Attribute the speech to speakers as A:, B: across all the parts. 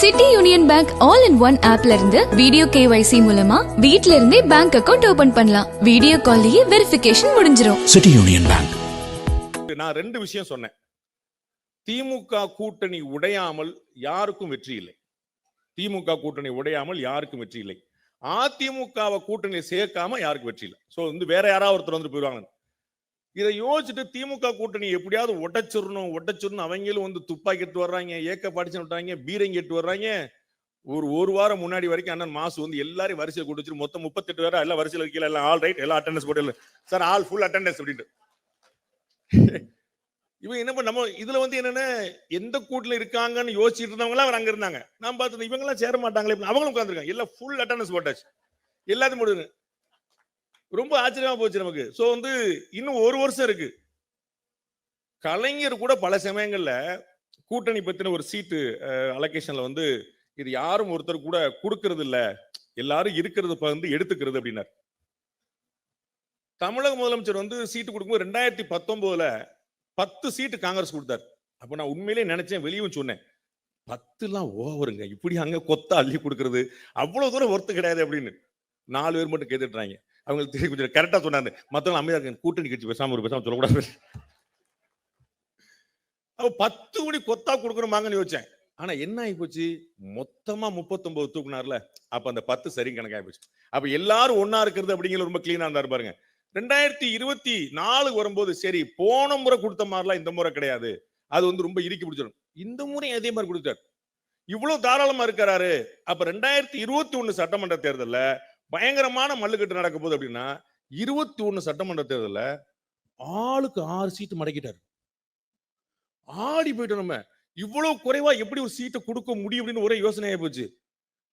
A: City union bank all in one ஆப்ல இருந்து video KYC மூலமா வீட்ல இருந்தே பேங்க் அக்கவுண்ட் ஓபன் பண்ணலாம். வீடியோ கால்லயே வெரிஃபிகேஷன் முடிஞ்சிரும்.
B: City union bank.
C: நான் ரெண்டு விஷயம் சொன்னேன். திமுக கூட்டணி உடையாமல் யாருக்கும் வெற்றி இல்லை. திமுக கூட்டணி உடையாமல் யாருக்கும் வெற்றி இல்லை. அதிமுகவை கூட்டணியை சேர்க்காம யாருக்கும் வெற்றி இல்லை. சோ வந்து வேற யாராவது ஒருத்தர் வந்து போயிடுவாங்க இதை யோசிச்சுட்டு திமுக கூட்டணி எப்படியாவது உடைச்சிடணும் உடைச்சிடணும் அவங்களும் வந்து துப்பாக்கி எட்டு வர்றாங்க ஏக்க படிச்சு விட்டாங்க பீரங்கி எட்டு வர்றாங்க. ஒரு ஒரு வாரம் முன்னாடி வரைக்கும் அண்ணன் மாசு வந்து எல்லாரையும் வரிசையில் கூட்டு வச்சு மொத்தம் முப்பத்தெட்டு பேரா எல்லாம் வரிசையில் வைக்கல எல்லாம் ஆல் ரைட் எல்லாம் அட்டண்டன்ஸ் போட்டு சார் ஆல் ஃபுல் அட்டண்டன்ஸ் அப்படின்ட்டு. இவங்க என்ன பண்ண நம்ம இதுல வந்து என்னன்னா எந்த கூட்டில் இருக்காங்கன்னு யோசிச்சுட்டு இருந்தவங்க அவர் அங்க இருந்தாங்க. நான் பார்த்து இவங்க எல்லாம் சேர மாட்டாங்களே அவங்களும் உட்காந்துருக்காங்க எல்லாம் ஃபுல் அட்டண்டன்ஸ் போட்டாச்சு. எல்லாத்தையும் முடியுது ரொம்ப ஆச்சரியமா போச்சு நமக்கு. ஸோ வந்து இன்னும் ஒரு வருஷம் இருக்கு. கலைஞர் கூட பல சமயங்கள்ல கூட்டணி பத்தின ஒரு சீட்டு அலோகேஷன்ல வந்து இது யாரும் ஒருத்தர் கூட கொடுக்கறது இல்ல. எல்லாரும் இருக்கிறது வந்து எடுத்துக்கிறது அப்படின்னாரு. தமிழக முதலமைச்சர் வந்து சீட்டு கொடுக்கும்போது ரெண்டாயிரத்தி பத்தொன்பதுல பத்து சீட்டு காங்கிரஸ் கொடுத்தாரு. அப்ப நான் உண்மையிலே நினைச்சேன் வெளியும் சொன்னேன். பத்துலாம் ஓவருங்க. இப்படி அங்க கொத்த அள்ளி கொடுக்கறது. அவ்வளவு தூரம் ஒர்த்து கிடையாது அப்படின்னு. நாலு பேர் மட்டும் கேட்டுட்றாங்க அவங்களுக்கு தெரியும் கொஞ்சம் கரெக்டா சொன்னாங்க. மற்றவங்க அமைதியாக இருக்காங்க. கூட்டணி கட்சி பேசாமல் ஒரு பேசாமல் சொல்லக்கூடாது. அப்போ பத்து கோடி கொத்தா கொடுக்கணுமாங்கன்னு யோசிச்சேன். ஆனா என்ன ஆகி போச்சு மொத்தமா முப்பத்தொன்பது தூக்குனார்ல அப்ப அந்த பத்து சரி கணக்காகி போச்சு அப்ப எல்லாரும் ஒன்னா இருக்கிறது அப்படிங்கிற ரொம்ப கிளீனா இருந்தாரு பாருங்க. ரெண்டாயிரத்தி இருபத்தி நாலு வரும்போது சரி போன முறை கொடுத்த மாதிரிலாம் இந்த முறை கிடையாது. அது வந்து ரொம்ப இறுக்கி பிடிச்சிடும். இந்த முறை அதே மாதிரி கொடுத்தாரு இவ்வளவு தாராளமா இருக்கிறாரு. அப்ப ரெண்டாயிரத்தி இருபத்தி ஒண்ணு சட்டமன்ற தேர்தலில் பயங்கரமான மல்லுக்கட்டு நடக்க போகுது அப்படின்னா இருபத்தி ஒன்று சட்டமன்ற தேர்தலில் ஆளுக்கு ஆறு சீட்டு மடக்கிட்டார். ஆடி போயிட்டோம் நம்ம. இவ்வளவு குறைவா எப்படி ஒரு சீட்டை கொடுக்க முடியும் அப்படின்னு ஒரே யோசனை போச்சு.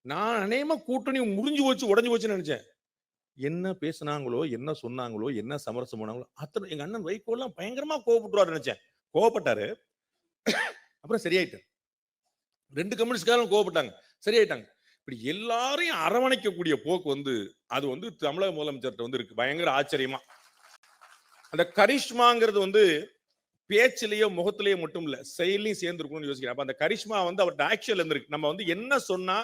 C: நான் அநேகமா கூட்டணி முறிஞ்சு போச்சு உடஞ்சு போச்சுன்னு நினைச்சேன். என்ன பேசுனாங்களோ என்ன சொன்னாங்களோ என்ன சமரசம் பண்ணாங்களோ அத்தனை எங்க அண்ணன் வைகோலாம் பயங்கரமாக பயங்கரமா கோவப்பட்டுருவாரு நினைச்சேன். கோவப்பட்டாரு. அப்புறம் சரியாயிட்டார். ரெண்டு கம்யூனிஸ்ட்காரங்க கோவப்பட்டாங்க. சரியாயிட்டாங்க. இப்படி எல்லாரையும் அரவணைக்கக்கூடிய போக்கு வந்து அது வந்து தமிழக முதலமைச்சர்கிட்ட வந்து இருக்கு. பயங்கர ஆச்சரியமா. அந்த கரிஷ்மாங்கிறது வந்து பேச்சிலேயோ முகத்திலேயோ மட்டும் இல்ல செயலையும் சேர்ந்துருக்கணும்னு யோசிக்கிறேன். அப்ப அந்த கரிஷ்மா வந்து அவர்கிட்ட ஆக்சுவல் இருந்திருக்கு. நம்ம வந்து என்ன சொன்னா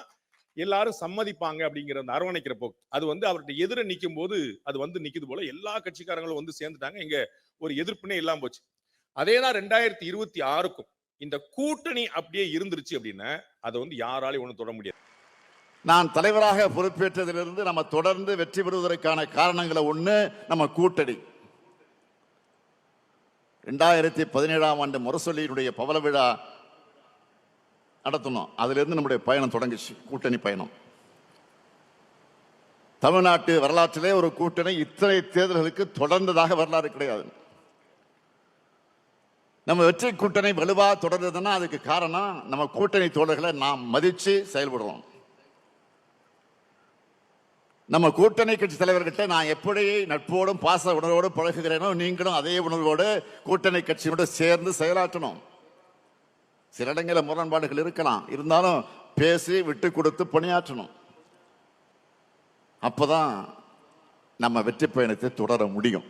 C: எல்லாரும் சம்மதிப்பாங்க அப்படிங்கிற அந்த அரவணைக்கிற போக்கு. அது வந்து அவர்கிட்ட எதிர நிற்கும் போது அது வந்து நிக்குது போல எல்லா கட்சிக்காரங்களும் வந்து சேர்ந்துட்டாங்க. இங்க ஒரு எதிர்ப்புனே இல்லாம போச்சு. அதே தான் ரெண்டாயிரத்தி இருபத்தி ஆறுக்கும் இந்த கூட்டணி அப்படியே இருந்துருச்சு அப்படின்னா அதை வந்து யாராலையும் ஒன்றும் தொட முடியாது.
D: நான் தலைவராக பொறுப்பேற்றதிலிருந்து நம்ம தொடர்ந்து வெற்றி பெறுவதற்கான காரணங்களை ஒன்று நம்ம கூட்டணி. ரெண்டாயிரத்தி பதினேழாம் ஆண்டு முரசொலியினுடைய பவள விழா நடத்தணும் அதிலிருந்து நம்முடைய பயணம் தொடங்குச்சு கூட்டணி பயணம். தமிழ்நாட்டு வரலாற்றிலே ஒரு கூட்டணி இத்தனை தேர்தல்களுக்கு தொடர்ந்ததாக வரலாறு கிடையாது. நம்ம வெற்றி கூட்டணி வலுவாக தொடர்ந்ததுன்னா அதுக்கு காரணம் நம்ம கூட்டணி தோழர்களை நாம் மதித்து செயல்படுறோம். நம்ம கூட்டணி கட்சி தலைவர்கிட்ட நான் எப்படி நட்போடும் பாச உணர்வோடும் பழகுகிறேனோ நீங்களும் அதே உணர்வோடு கூட்டணி கட்சியோடு சேர்ந்து செயலாற்றணும். சில இடங்களில் முரண்பாடுகள் இருக்கலாம். இருந்தாலும் பேசி விட்டு கொடுத்து பணியாற்றணும். அப்போதான் நம்ம வெற்றி பயணத்தை தொடர முடியும்.